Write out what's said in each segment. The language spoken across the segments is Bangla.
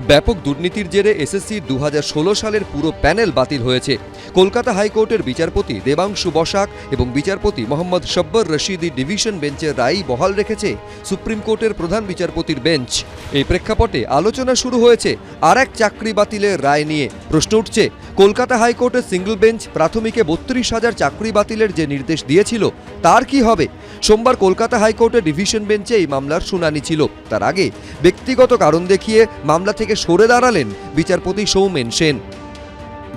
ব্যাপক দুর্নীতির জেরে এসএসসি দু হাজার ষোলো সালের পুরো প্যানেল বাতিল হয়েছে। কলকাতা হাইকোর্টের বিচারপতি দেবাংশু বসাক এবং বিচারপতি মোহাম্মদ শব্বর রশিদি ডিভিশন বেঞ্চের রায় বহাল রেখেছে সুপ্রিম কোর্টের প্রধান বিচারপতির বেঞ্চ। এই প্রেক্ষাপটে আলোচনা শুরু হয়েছে আর এক চাকরি বাতিলের রায় নিয়ে। প্রশ্ন উঠছে, কলকাতা হাইকোর্টের সিঙ্গল বেঞ্চ প্রাথমিকে বত্রিশ হাজার চাকরি বাতিলের যে নির্দেশ দিয়েছিল, তার কি হবে? সোমবার কলকাতা হাইকোর্টের ডিভিশন বেঞ্চে এই মামলার শুনানি ছিল। তার আগে ব্যক্তিগত কারণ দেখিয়ে মামলা থেকে সরে দাঁড়ালেন বিচারপতি Soumen Sen.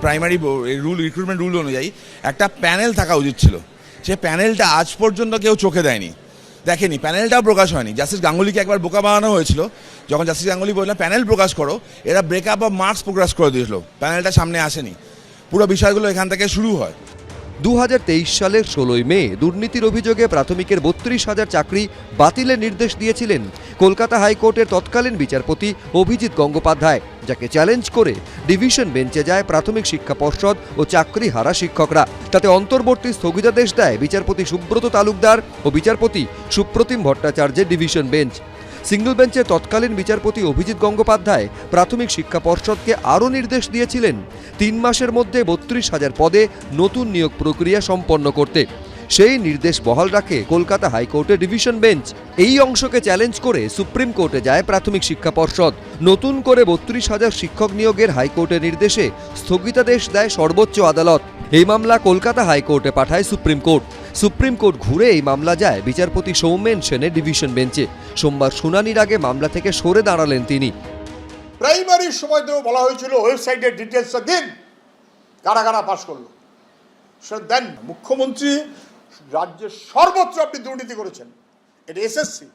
Primary rule recruitment rule অনুযায়ী একটা প্যানেল থাকা উচিত ছিল। সে প্যানেলটা আজ পর্যন্ত কেউ চোখে দেয়নি। দেখেনি প্যানেলটাও প্রকাশ হয়নি। জাস্টিস গাঙ্গুলিকে একবার বোকা বানানো হয়েছিল। যখন জাস্টিস গাঙ্গুলি বললেন প্যানেল প্রকাশ করো। এরা ব্রেকআপ অফ মার্কস প্রকাশ করে দিয়েছিল। প্যানেলটা সামনে আসেনি। পুরো বিষয়গুলো এখান থেকে শুরু হয়। দু হাজার তেইশ সালের ষোলোই মে দুর্নীতির অভিযোগে প্রাথমিকের বত্রিশ হাজার চাকরি বাতিলের নির্দেশ দিয়েছিলেন কলকাতা হাইকোর্টের তৎকালীন বিচারপতি অভিজিৎ গঙ্গোপাধ্যায়, যাকে চ্যালেঞ্জ করে ডিভিশন বেঞ্চে যায় প্রাথমিক শিক্ষা পর্ষদ ও চাকরি হারা শিক্ষকরা। তাতে অন্তর্বর্তী স্থগিতাদেশ দেয় বিচারপতি সুব্রত তালুকদার ও বিচারপতি সুপ্রতিম ভট্টাচার্যের ডিভিশন বেঞ্চ। সিঙ্গল বেঞ্চে তৎকালীন বিচারপতি অভিজিৎ গঙ্গোপাধ্যায় প্রাথমিক শিক্ষা পর্ষদকে আরও নির্দেশ দিয়েছিলেন তিন মাসের মধ্যে বত্রিশ হাজার পদে নতুন নিয়োগ প্রক্রিয়া সম্পন্ন করতে। সেই নির্দেশ বহাল রাখে কলকাতা হাইকোর্টের ডিভিশন বেঞ্চ। এই অংশকে চ্যালেঞ্জ করে সুপ্রিম কোর্টে যায় প্রাথমিক শিক্ষা পর্ষদ। নতুন করে বত্রিশ হাজার শিক্ষক নিয়োগের হাইকোর্টের নির্দেশে স্থগিতাদেশ দেয় সর্বোচ্চ আদালত। এই মামলা কলকাতা হাইকোর্টে পাঠায় সুপ্রিম কোর্ট। সুপ্রিম কোর্ট ঘুরে এই মামলা যায়। বিচারপতি সৌমেন সেনের ডিভিশন বেঞ্চে। সোমবার শুনানির আগে মামলা থেকে সরে দাঁড়ালেন তিনি। প্রাইমারির সময় তো বলা হয়েছিল, ওয়েবসাইটের ডিটেলসটা দিন কারা কারা পাশ করল। দেন মুখ্যমন্ত্রী রাজ্যের সর্বত্র আপনি দুর্নীতি করেছেন। এটা এসএসসি।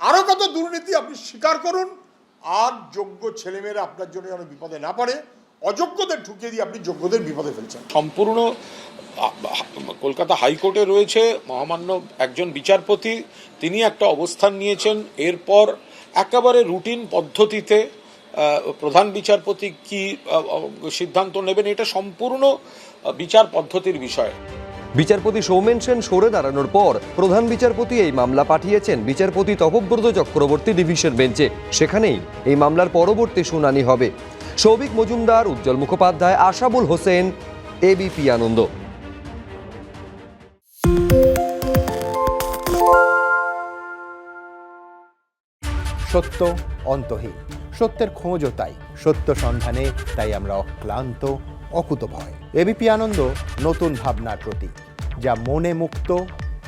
আরও কত দুর্নীতি আপনি স্বীকার করুন, আর যোগ্য ছেলেমেয়েরা আপনার জন্য যেন বিপদে না পড়ে অযোগ্যদের ঢুকিয়ে দিয়ে আপনি যোগ্যদের বিপদে ফেলছেন। সম্পূর্ণ কলকাতা হাইকোর্টে রয়েছে মহামান্য একজন বিচারপতি তিনি একটা অবস্থান নিয়েছেন। এরপর একেবারে রুটিন পদ্ধতিতে প্রধান বিচারপতি কি সিদ্ধান্ত নেবেন এটা সম্পূর্ণ বিচার পদ্ধতির বিষয়। বিচারপতি সৌমেন সেন সরে দাঁড়ানোর পর প্রধান বিচারপতি এই মামলা পাঠিয়েছেন। বিচারপতি তপব্রত চক্রবর্তী ডিভিশন বেঞ্চে। সেখানেই এই মামলার পরবর্তী শুনানি হবে। সৌভিক মজুমদার, উজ্জ্বল মুখোপাধ্যায়, আশাবুল হোসেন এবিপি আনন্দ। সত্য অন্তহীন। সত্যের খোঁজও তাই। সত্য সন্ধানে তাই আমরা অক্লান্ত, অকুতভয়। এবিপি আনন্দ, নতুন ভাবনার প্রতীক, যা মনে মুক্ত